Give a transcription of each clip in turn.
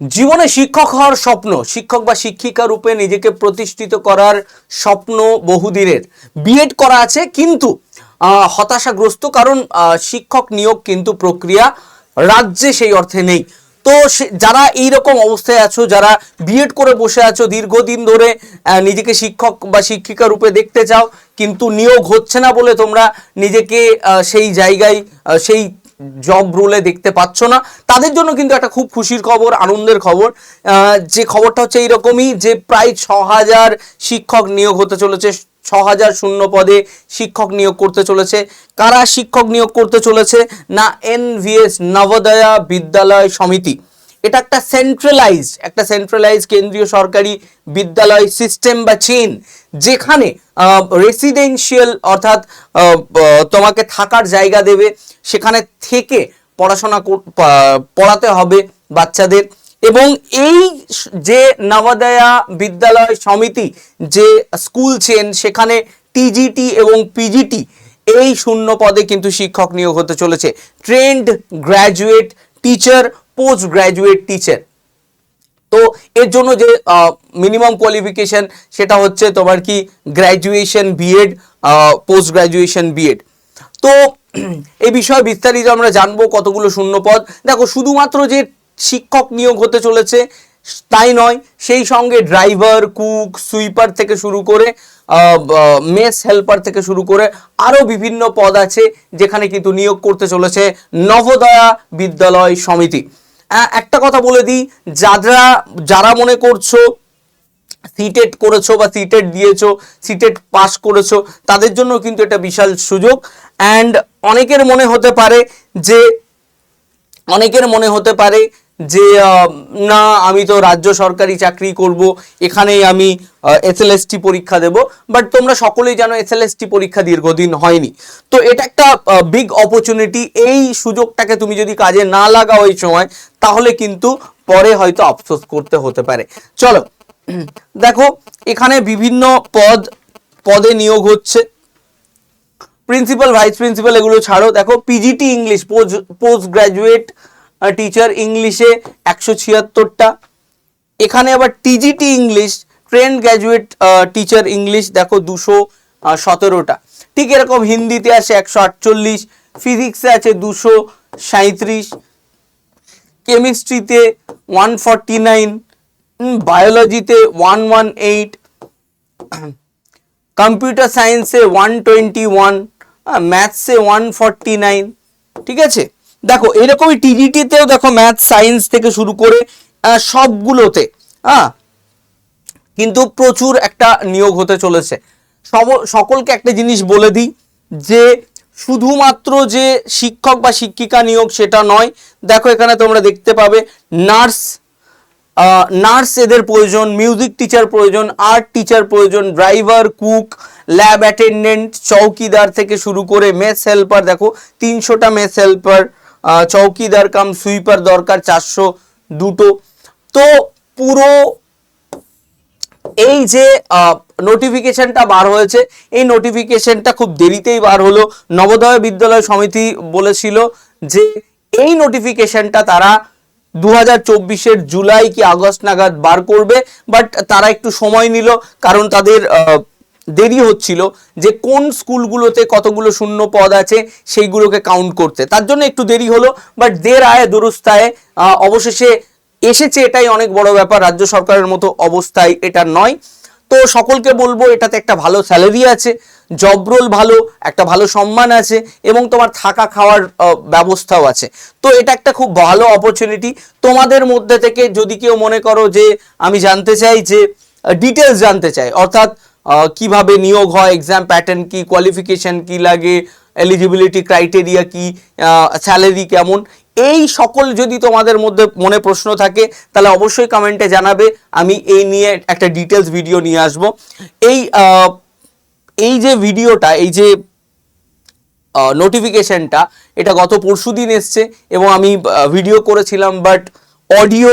জীবনে শিক্ষক হওয়ার স্বপ্ন, শিক্ষক বা শিক্ষিকা রূপে নিজেকে প্রতিষ্ঠিত করার স্বপ্ন বহুদিনের। বিএড করা আছে কিন্তু হতাশাগ্রস্ত কারণ শিক্ষক নিয়োগ কিন্তু প্রক্রিয়া রাজ্যে সেই অর্থে নেই। তো যারা এই রকম অবস্থায় আছো, যারা বিএড করে বসে আছো, দীর্ঘদিন ধরে নিজেকে শিক্ষক বা শিক্ষিকা রূপে দেখতে চাও, কিন্তু নিয়োগ হচ্ছে না বলে তোমরা নিজেকে সেই জায়গায় সেই জব রোলে দেখতে পাচ্ছ না। তাদের জন্য কিন্তু একটা খুব খুশির খবর, আনন্দের খবর। যে খবরটা হচ্ছে এইরকমই যে প্রায় ছ হাজার শিক্ষক নিয়োগ হতে চলেছে, ছ হাজার শূন্য পদে শিক্ষক নিয়োগ করতে চলেছে। কারা শিক্ষক নিয়োগ করতে চলেছে? না, এনভিএস নবোদয়া বিদ্যালয় সমিতি। এটা একটা সেন্ট্রালাইজ একটা সেন্ট্রালাইজ কেন্দ্রীয় সরকারি বিদ্যালয় সিস্টেম বা চেন যেখানে রেসিডেন্সিয়াল অর্থাৎ তোমাকে থাকার জায়গা দেবে, সেখানে থেকে পড়াশোনা পড়াতে হবে বাচ্চাদের এবং এই যে নবোদয়া বিদ্যালয় সমিতি, যে স্কুল চেন সেখানে টিজিটি এবং পিজিটি এই শূন্য পদে কিন্তু শিক্ষক নিয়োগ হতে চলেছে। Trained graduate teacher post graduate teacher তো এর জন্য যে মিনিমাম কোয়ালিফিকেশন সেটা হচ্ছে তোমার কি graduation BEd post graduation BEd তো এই বিষয়ে বিস্তারিত আমরা জানব কতগুলো শূন্য পদ দেখো, শুধুমাত্র যে শিক্ষক নিয়োগ হতে চলেছে, তাই নয়, সেই সঙ্গে ড্রাইভার কুক সুইপার থেকে শুরু করে মেস হেল্পার থেকে শুরু করে আরও বিভিন্ন পদ আছে, যেখানে কিন্তু নিয়োগ করতে চলেছে নবোদয়া বিদ্যালয় সমিতি। একটা কথা বলে দিই, যারা যারা মনে করছ সিটেট করেছ বা সিটেট দিয়েছ, সিটেট পাস করেছ, তাদের জন্য কিন্তু এটা বিশাল সুযোগ। অ্যান্ড অনেকের মনে হতে পারে যে, অনেকের মনে হতে পারে যে না, আমি তো রাজ্য সরকারি চাকরি করব, এখানেই আমি এসএলএসটি পরীক্ষা দেব বাট তোমরা সকলেই জানো এসএলএসটি পরীক্ষা দীর্ঘদিন হয়নি। তো এটা একটা বিগ অপরচুনিটি এই সুযোগটাকে তুমি যদি কাজে না লাগাও এই সময়, তাহলে কিন্তু পরে হয়তো আফসোস করতে হতে পারে। চলো, দেখো, এখানে বিভিন্ন পদ, পদে নিয়োগ হচ্ছে। প্রিন্সিপাল ভাইস প্রিন্সিপাল এগুলো ছাড়ো। দেখো PGT English post graduate teacher ইংলিশে একশো ছিয়াত্তরটা। এখানে আবার TGT English trained graduate teacher English দেখো দুশো সতেরোটা। ঠিক এরকম হিন্দিতে আছে একশো আটচল্লিশ ফিজিক্সে আছে দুশো সাঁত্রিশ কেমিস্ট্রিতে ওয়ান ফর্টি নাইন বায়োলজিতে ওয়ান ওয়ান এইট কম্পিউটার সায়েন্সে ওয়ান টোয়েন্টি ওয়ান ম্যাথসে ওয়ান ফর্টি নাইন ঠিক আছে? দেখো, এরকমই টিজিটিতেও দেখো ম্যাথ সায়েন্স থেকে শুরু করে সবগুলোতে হ্যাঁ কিন্তু প্রচুর একটা নিয়োগ হতে চলেছে। সব- সকলকে একটা জিনিস বলে দিই, যে শুধুমাত্র যে শিক্ষক বা শিক্ষিকা নিয়োগ সেটা নয়, দেখো এখানে তোমরা দেখতে পাবে, নার্স নার্স এদের প্রয়োজন, মিউজিক টিচার প্রয়োজন, আর্ট টিচার প্রয়োজন, ড্রাইভার, কুক, ল্যাব অ্যাটেন্ডেন্ট, চৌকিদার থেকে শুরু করে মেস হেল্পার দেখো, তিনশোটা মেস হেল্পার চৌকিদার কাম সুইপার দরকার, চারশো দুটো। তো পুরো এই যে নোটিফিকেশনটা বার হয়েছে, এই নোটিফিকেশনটা খুব দেরিতেই বার হলো। নবোদয় বিদ্যালয় সমিতি বলেছিল যে, এই নোটিফিকেশনটা তারা দু হাজার জুলাই কি আগস্ট নাগাদ বার করবে বাট তারা একটু সময় নিল, কারণ তাদের দেরি হচ্ছিল যে কোন স্কুলগুলোতে কতগুলো শূন্য পদ আছে সেইগুলোকে কাউন্ট করতে। তার জন্য একটু দেরি হলো বাট দের আয় দুরস্তায় অবশেষে এসেছে এটাই অনেক বড় ব্যাপার, রাজ্য সরকারের মতো অবস্থায় এটা নয়। তো সকলকে বলব, এটাতে একটা ভালো স্যালারি আছে জব রোল ভালো, একটা ভালো সম্মান আছে, এবং তোমার থাকা খাওয়ার ব্যবস্থাও আছে। তো এটা একটা খুব ভালো অপরচুনিটি তোমাদের মধ্যে থেকে যদি কেউ মনে করো যে আমি জানতে চাই যে ডিটেলস জানতে চাই অর্থাৎ কীভাবে নিয়োগ হয় এক্সাম প্যাটার্ন কি কোয়ালিফিকেশন কি লাগে এলিজিবিলিটি ক্রাইটেরিয়া কি স্যালারি কেমন? এই সকল যদি তোমাদের মধ্যে মনে প্রশ্ন থাকে, তাহলে অবশ্যই কমেন্টে জানাবে। আমি এই নিয়ে একটা ডিটেলস ভিডিও নিয়ে আসব। এই এই যে ভিডিওটা এই যে নোটিফিকেশনটা এটা গত পরশু দিন এসছে এবং আমি ভিডিও করেছিলাম বাট অডিও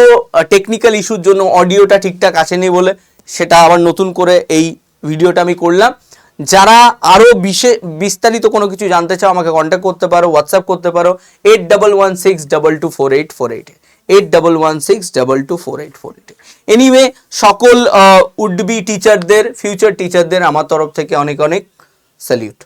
টেকনিক্যাল ইস্যুর জন্য অডিওটা ঠিকঠাক আসেনি বলে, সেটা আবার নতুন করে এই ভিডিওটা আমি করলাম। যারা আরও বিশে বিস্তারিত কোনো কিছু জানতে চাও, আমাকে কন্ট্যাক্ট করতে পারো হোয়াটসঅ্যাপ করতে পারো eight double one six double two four eight four eight eight double one six double two four eight four eight anyway সকল উড বি টিচারদের ফিউচার টিচারদের আমার তরফ থেকে অনেক অনেক স্যালিউট